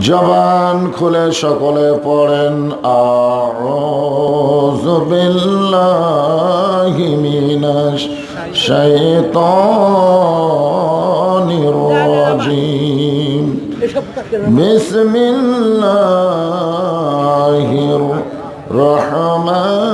জবান খুলে সকলে পড়েন আউযু বিল্লাহি মিনাশ শাইতানির রাজিম। বিসমিল্লাহির রহমানির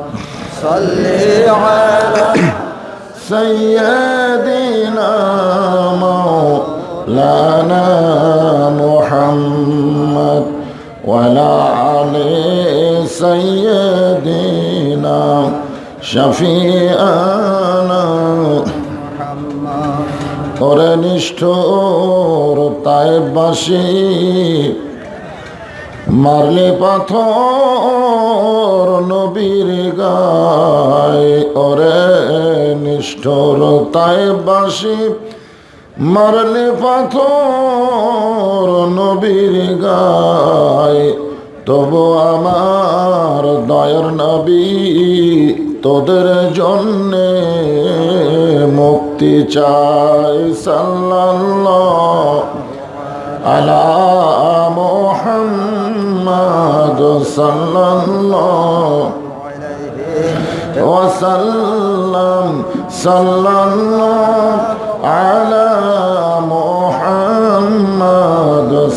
صل على سيدنا مولانا محمد ولا علي سيدنا شفيعنا ওরে নিষ্ঠুর তাই বাসি মারলে পাথর নবীর গায়। ওরে তাই বাসি মারলে পাথর নবীর গায়। তবু আমার দয়ার নবী, তোদের জন্যে মুক্তি চাই সাল্লাল্লাহ। আলা মোহাম্মদ সাল্লাল্লাহ ওয়াসাল্লাম সাল্লাল্লাহ আলা মোহাম্মদ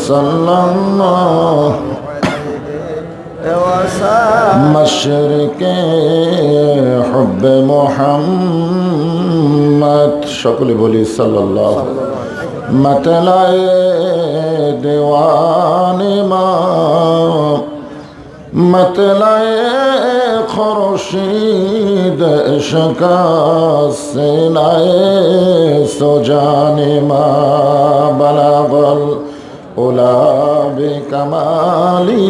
সাল্লাল্লাহ মশরকে হব্ব মোহাম্মদ, সকলে বলি সাল্লাল্লাহ মতলায় দেওয়ানি মা मतलाए खुर्शीद शका सिलाए सो जाने माँ बलावल उलाब कमाली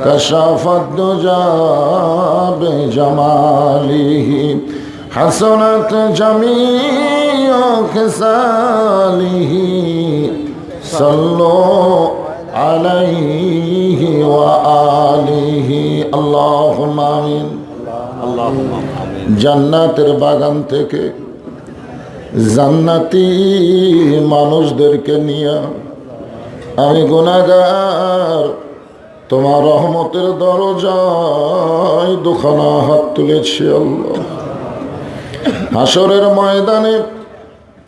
कशफत जाब जमाली हसनत जमी खसाली صلوا عليه وآله اللهم آمين জান্নাতের বাগান থেকে জান্নাতি মানুষদেরকে নিয়ে আমি গুণাগার তোমার রহমতের দরজায় দুখানা হাত তুলেছি আল্লাহ হাসরের ময়দানে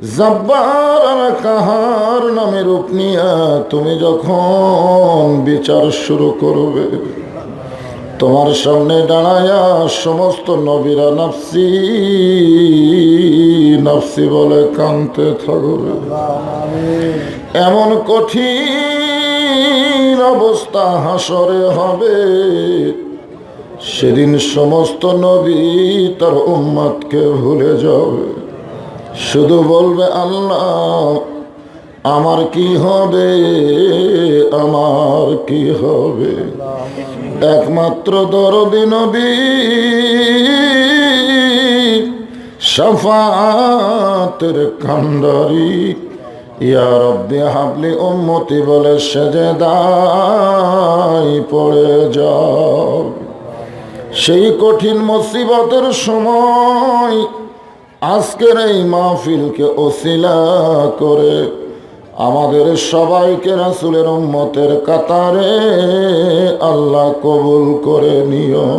জব্বার আর কাহার নামে রূপ নিয়া তুমি যখন বিচার শুরু করবে, তোমার সামনে দাঁড়ায়া সমস্ত নবীরা নাফসি নাফসি বলে কানতে থাকবে। এমন কঠিন অবস্থা হাসরে হবে, সেদিন সমস্ত নবী তার উম্মাদকে ভুলে যাবে। শুধু বলবে আল্লাহ, আমার কি হবে? আমার কি হবে? একমাত্র দরদি নবী সফাতের কান্ডারি ইয়া রব্বি হাবলি উম্মতি বলে সেজে দায় পড়ে যাও। সেই কঠিন মুসিবতের সময় আজকের এই মাহফিলকে ওসিলা করে আমাদের সবাইকে রাসুলের উম্মতের কাতারে আল্লাহ কবুল করে নিও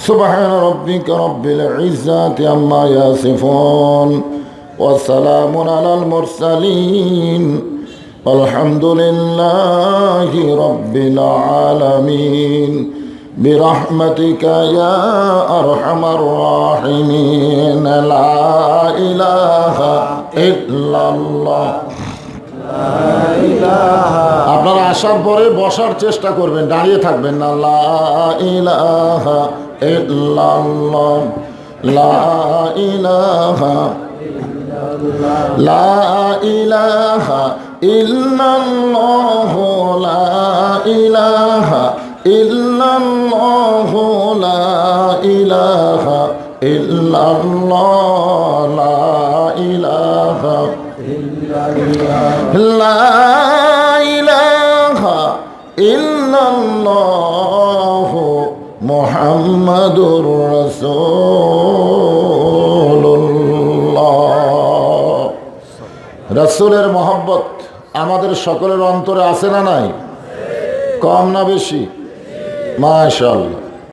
سبحان ربك رب العزة عما يصفون وسلام على المرسلين والحمد لله رب العالمين برحمتك يا أرحم الراحمين لا إله إلا الله আপনারা আসার পরে বসার চেষ্টা করবেন দাঁড়িয়ে থাকবেন না লা ইলাহা ইল্লাল্লাহ লা ইলাহা লা ইলাহা ইল্লাল্লাহ লা ইলাহা ইল্লাল্লাহ লা ইলাহা ইল্লাল্লাহ, লা ইলাহা লা ইলাহা ইল্লাল্লাহ মুহাম্মাদুর রাসূলুল্লাহ। রাসূলের মহব্বত আমাদের সকলের অন্তরে আছে না নাই? কম না বেশি? মাশাআল্লাহ।